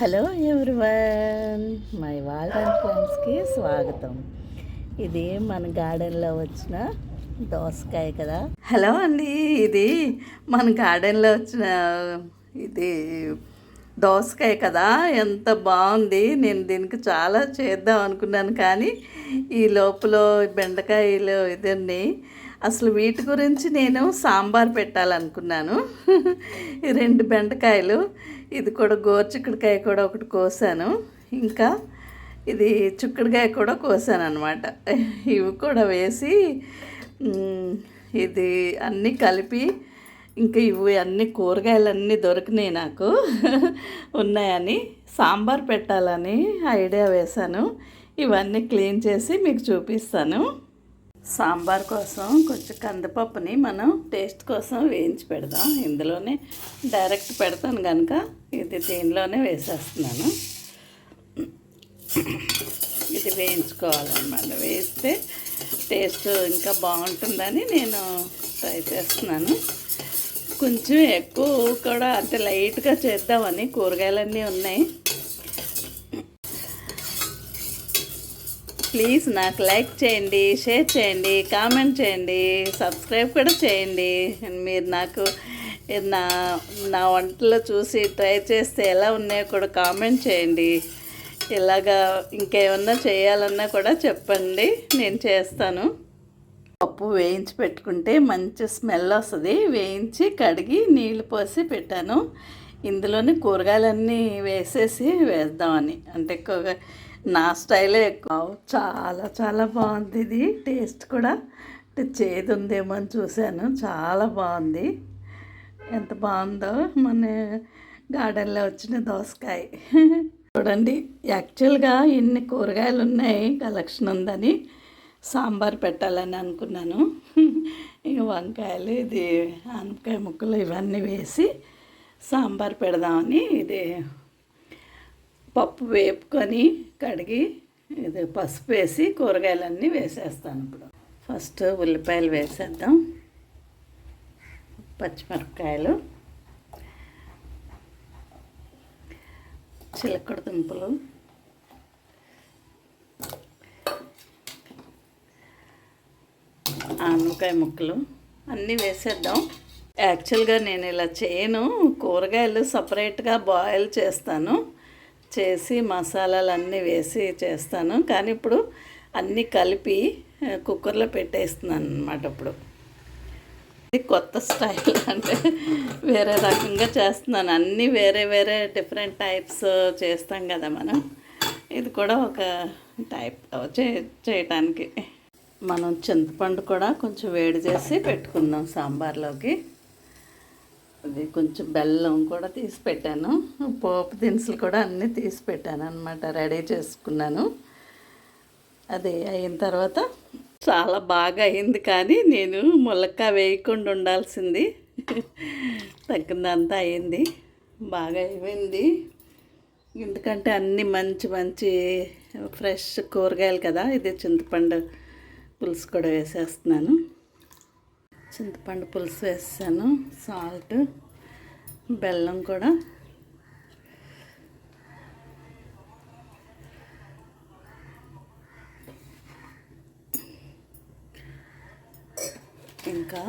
Hello everyone my wall and ఫ్రెండ్స్కి స్వాగతం. ఇది మన గార్డెన్లో వచ్చిన దోసకాయ కదా? హలో అండి ఇది మన గార్డెన్లో వచ్చిన ఇది దోసకాయ కదా? ఎంత బాగుంది నేను దీనికి చాలా చేద్దాం అనుకున్నాను కానీ ఈ లోపల బెండకాయలు ఇదన్నీ అసలు వీటి గురించి నేను సాంబార్ పెట్టాలనుకున్నాను. రెండు బెండకాయలు ఇది కూడా గోరుచిక్కుడుకాయ కూడా ఒకటి కోసాను. ఇంకా ఇది చిక్కుడుకాయ కూడా కోసాను అనమాట ఇవి కూడా వేసి ఇది అన్నీ కలిపి ఇంకా ఇవి అన్ని కూరగాయలన్నీ దొరికినాయి నాకు. ఉన్నాయని సాంబార్ పెట్టాలని ఐడియా వేశాను. ఇవన్నీ క్లీన్ చేసి మీకు చూపిస్తాను. సాంబార్ కోసం కొంచెం కందిపప్పుని మనం టేస్ట్ కోసం వేయించి పెడదాం. ఇందులోనే డైరెక్ట్ పెడతాను కనుక ఇది దీనిలోనే వేసేస్తున్నాను. ఇది వేయించుకోవాలన్నమాట. వేస్తే టేస్ట్ ఇంకా బాగుంటుందని నేను ట్రై చేస్తున్నాను. కొంచెం ఎక్కువ కూడా అంటే లైట్గా చేద్దామని కూరగాయలన్నీ ఉన్నాయి. ప్లీజ్ నాకు లైక్ చేయండి షేర్ చేయండి కామెంట్ చేయండి సబ్స్క్రైబ్ కూడా చేయండి. మీరు నాకు నా నా వంటలో చూసి ట్రై చేస్తే ఎలా ఉన్నాయో కూడా కామెంట్ చేయండి. ఇలాగా ఇంకేమన్నా చేయాలన్నా కూడా చెప్పండి నేను చేస్తాను. పప్పు వేయించి పెట్టుకుంటే మంచి స్మెల్ వస్తుంది. వేయించి కడిగి నీళ్ళు పోసి పెట్టాను. ఇందులోనే కూరగాయలన్నీ వేసేసి వేద్దామని. అంటే ఎక్కువగా నా స్టైలే ఎక్కువ. చాలా చాలా బాగుంది ఇది. టేస్ట్ కూడా అంటే చేదు ఉందేమో అని చూశాను. చాలా బాగుంది. ఎంత బాగుందో మన గార్డెన్లో వచ్చిన దోసకాయ. చూడండి యాక్చువల్గా ఇన్ని కూరగాయలు ఉన్నాయి కలెక్షన్ ఉందని సాంబార్ పెట్టాలని అనుకున్నాను. ఇక వంకాయలు ఇది ఆనపకాయ ముక్కలు ఇవన్నీ వేసి సాంబార్ పెడదామని ఇది పప్పు వేపుకొని కడిగి ఇది పసుపు వేసి కూరగాయలన్నీ వేసేస్తాను ఇప్పుడు. ఫస్ట్ ఉల్లిపాయలు వేసేద్దాం. పచ్చిమిరపకాయలు. చిలకడ దుంపలు. ఆనకాయ ముక్కలు. అన్నీ వేసేద్దాం. యాక్చువల్గా నేను ఇలా చేయను. కూరగాయలు సపరేట్గా బాయిల్ చేస్తాను. చేసి మసాలాలు అన్నీ వేసి చేస్తాను. కానీ ఇప్పుడు అన్నీ కలిపి కుక్కర్లో పెట్టేస్తున్నాను అనమాట ఇప్పుడు. ఇది కొత్త స్టైల్ అంటే వేరే రకంగా చేస్తున్నాను. అన్నీ వేరే వేరే డిఫరెంట్ టైప్స్ చేస్తాం కదా మనం. ఇది కూడా ఒక టైప్ చే చేయటానికి. మనం చింతపండు కూడా కొంచెం వేడి చేసి పెట్టుకుందాం సాంబార్లోకి. అది కొంచెం బెల్లం కూడా తీసి పెట్టాను. పోపు దినుసులు కూడా అన్నీ తీసి పెట్టాను అనమాట రెడీ చేసుకున్నాను. అది అయిన తర్వాత చాలా బాగా అయింది కానీ నేను ములక్క వేయకుండా ఉండాల్సింది. తగ్గిందంతా అయింది. బాగా అయిపోయింది. ఎందుకంటే అన్నీ మంచి మంచి ఫ్రెష్ కూరగాయలు కదా ఇది చింతపండు పులుసు కూడా వేసేస్తున్నాను. చింతపండు పులుసు వేసాను సాల్ట్ బెల్లం కూడా. ఇంకా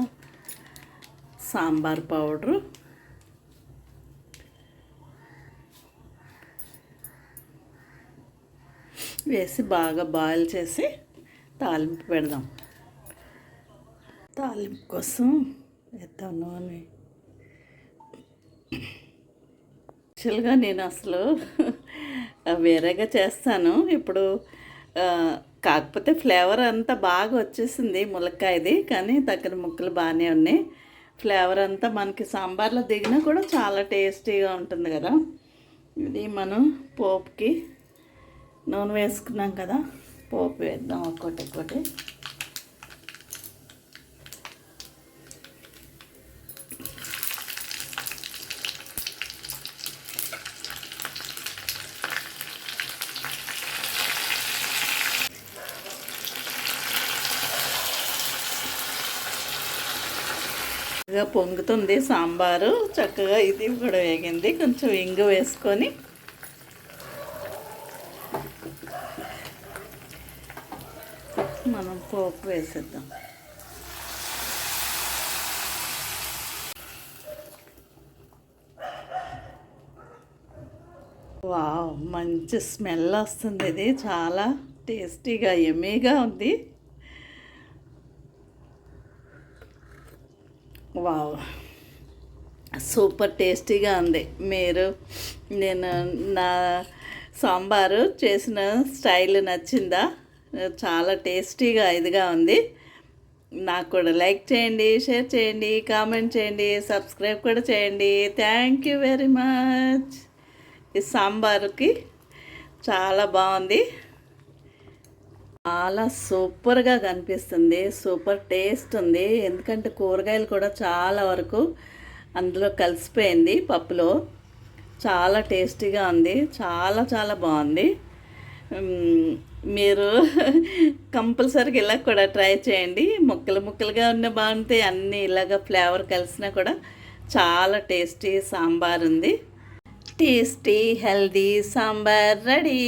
సాంబార్ పౌడరు. వేసి బాగా బాయిల్ చేసి తాలింపు పెడదాం. తాలింపు కోసం వేద్దాం నూనె యాక్చువల్గా నేను అసలు వేరేగా చేస్తాను. ఇప్పుడు కాకపోతే ఫ్లేవర్ అంతా బాగా వచ్చేసింది ములక్కాయది కానీ తగిన ముక్కలు బాగానే ఉన్నాయి. ఫ్లేవర్ అంతా మనకి సాంబార్లో దిగినా కూడా చాలా టేస్టీగా ఉంటుంది కదా. ఇది మనం పోపుకి నూనె వేసుకున్నాం కదా పోపు వేద్దాం ఒక్కొక్కటి ఒక్కొక్కటి చక్కగా పొంగుతుంది సాంబారు. చక్కగా ఇది కూడా వేగింది. కొంచెం ఇంగు వేసుకొని. మనం పోపు వేసేద్దాం. వావ్ మంచి స్మెల్ వస్తుంది ఇది. చాలా టేస్టీగా ఎమీగా ఉంది. వావ్. సూపర్ టేస్టీగా ఉంది. మీరు నేను నా సాంబారు చేసిన స్టైల్ నచ్చిందా? చాలా టేస్టీగా ఇదిగా ఉంది. నాకు కూడా లైక్ చేయండి షేర్ చేయండి కామెంట్ చేయండి సబ్స్క్రైబ్ కూడా చేయండి. Thank you very much. ఈ సాంబారుకి చాలా బాగుంది. చాలా సూపర్గా కనిపిస్తుంది. సూపర్ టేస్ట్ ఉంది. ఎందుకంటే కూరగాయలు కూడా చాలా వరకు అందులో కలిసిపోయింది పప్పులో. చాలా టేస్టీగా ఉంది. చాలా చాలా బాగుంది. మీరు కంపల్సరీగా ఇలా కూడా ట్రై చేయండి. ముక్కలు ముక్కలుగా ఉన్న బాగుంటాయి అన్నీ ఇలాగ ఫ్లేవర్ కలిసినా కూడా చాలా టేస్టీ సాంబార్ ఉంది. Tasty healthy sambar ready.